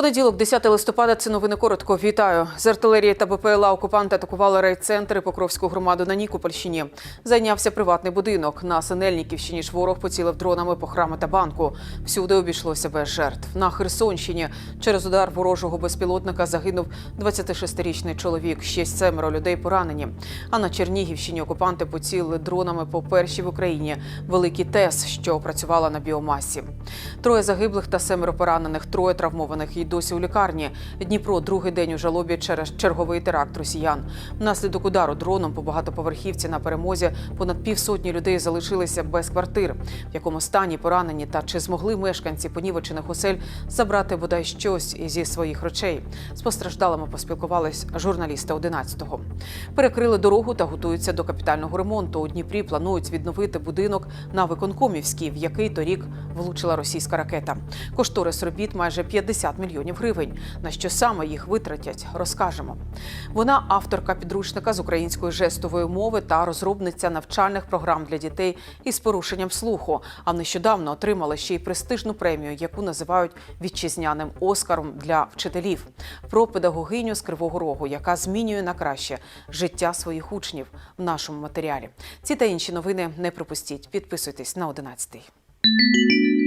Понеділок, 10 листопада, це новини коротко. Вітаю. З артилерії та БПЛА окупанти атакували райцентри Покровську громаду на Нікопольщині. Зайнявся приватний будинок. На Синельниківщині ж ворог поцілив дронами по храму та банку. Всюди обійшлося без жертв. На Херсонщині через удар ворожого безпілотника загинув 26-річний чоловік. Ще семеро людей поранені. А на Чернігівщині окупанти поцілили дронами по першій в Україні великій ТЕС, що працювала на біомасі. Троє загиблих та семеро поранених, троє травмованих і досі у лікарні. Дніпро другий день у жалобі через черговий теракт росіян. Внаслідок удару дроном по багатоповерхівці на перемозі понад півсотні людей залишилися без квартир. В якому стані поранені та чи змогли мешканці понівечених осель забрати бодай щось зі своїх речей. З постраждалими поспілкувались журналісти 11-го. Перекрили дорогу та готуються до капітального ремонту. У Дніпрі планують відновити будинок на Виконкомівській, в який торік влучила російська ракета. Кошторис робіт майже 50 мільйонів гривень. На що саме їх витратять, розкажемо. Вона авторка підручника з української жестової мови та розробниця навчальних програм для дітей із порушенням слуху. А нещодавно отримала ще й престижну премію, яку називають вітчизняним оскаром для вчителів. Про педагогиню з Кривого Рогу, яка змінює на краще життя своїх учнів в нашому матеріалі. Ці та інші новини не пропустіть. Підписуйтесь на 11. Thank you.